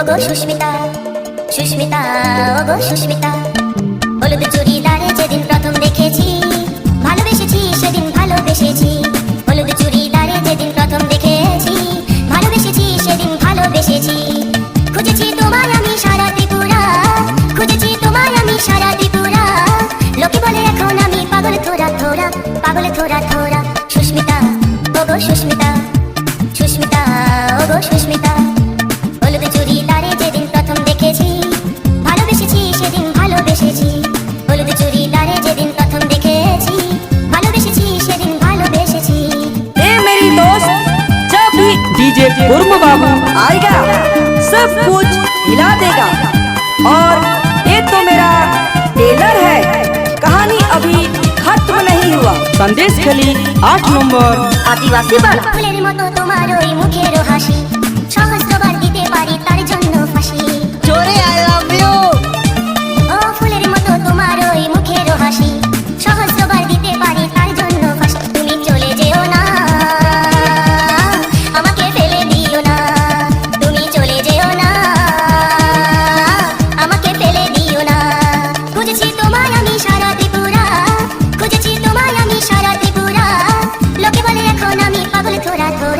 ওগো সুস্মিতা সুস্মিতা, ওগো সুস্মিতা। হলুদ চুড়িদারে যেদিন প্রথম দেখেছি, ভালোবেসেছি, সেদিন ভালোবেসেছি। হলুদ চুড়িদারে যেদিন প্রথম দেখেছি, ভালোবেসেছি, সেদিন ভালোবেসেছি। খুঁজেছি তোমায় আমি সারা ত্রিপুরা, খুঁজেছি তোমায় আমি সারা ত্রিপুরা। লোকে বলে এখন আমি পাগল থোরা থোরা পাগল থোরা থোরা সুস্মিতা, ওগো সুস্মিতা। डीजे कुर्म बाबू आएगा। सब कुछ हिला देगा। और ये तो मेरा टेलर है। कहानी अभी खत्म नहीं हुआ। संदेश गली आठ नंबर। आदिवासी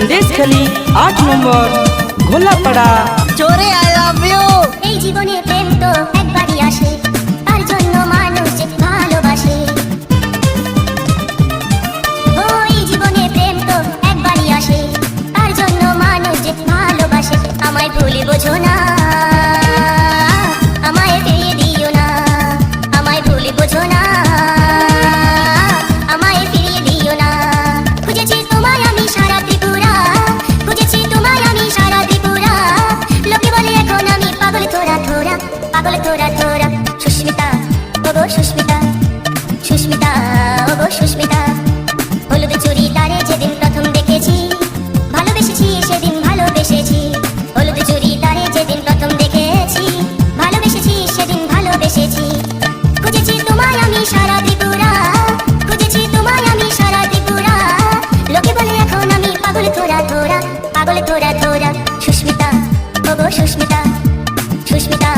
সন্দেশ খেলি আট নম্বর ঘোলাপাড়া। চোরে আই লাভ ইউ এই জীবনে প্রেম তো একবারই আসে তার জন্য মানুষ ভালোবাসে। ও এই জীবনে প্রেম তো একবারই আসে তার জন্য মানুষ ভালোবাসে। আমায় ভুলি বোঝো না। পাগল থোরা থোরা সুস্মিতা, ওগো সুস্মিতা সুস্মিতা, ওগো সুস্মিতা। হলুদ চুড়িদারে যেদিন প্রথম দেখেছি, ভালোবেসেছি, সেদিন ভালোবেসেছি। হলুদ চুড়িদারে যেদিন প্রথম দেখেছি, ভালোবেসেছি, সেদিন ভালোবেসেছি। খুঁজেছি তোমায় আমি সারা ত্রিপুরা, খুঁজেছি তোমায় আমি সারা ত্রিপুরা। লোকে বলে এখন আমি পাগল থোরা থোরা পাগল থোরা থোরা সুস্মিতা, ওগো সুস্মিতা সুস্মিতা।